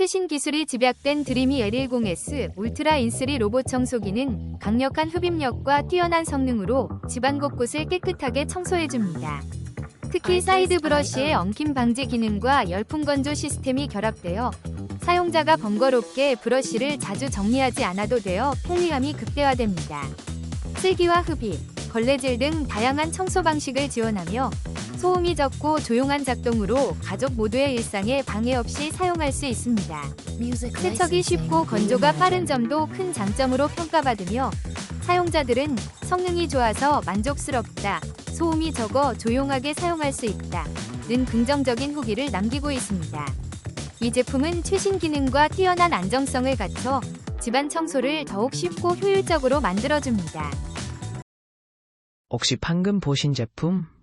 최신 기술이 집약된 드리미 L10S 울트라 인쓰리 로봇 청소기는 강력한 흡입력과 뛰어난 성능으로 집안 곳곳을 깨끗하게 청소해줍니다. 특히 사이드 브러쉬의 엉킴 방지 기능과 열풍 건조 시스템이 결합되어 사용자가 번거롭게 브러쉬를 자주 정리하지 않아도 되어 편리함이 극대화됩니다. 슬기와 흡입, 걸레질 등 다양한 청소 방식을 지원하며 소음이 적고 조용한 작동으로 가족 모두의 일상에 방해 없이 사용할 수 있습니다. 세척이 쉽고 건조가 빠른 점도 큰 장점으로 평가받으며 사용자들은 성능이 좋아서 만족스럽다, 소음이 적어 조용하게 사용할 수 있다, 는 긍정적인 후기를 남기고 있습니다. 이 제품은 최신 기능과 뛰어난 안정성을 갖춰 집안 청소를 더욱 쉽고 효율적으로 만들어줍니다. 혹시 방금 보신 제품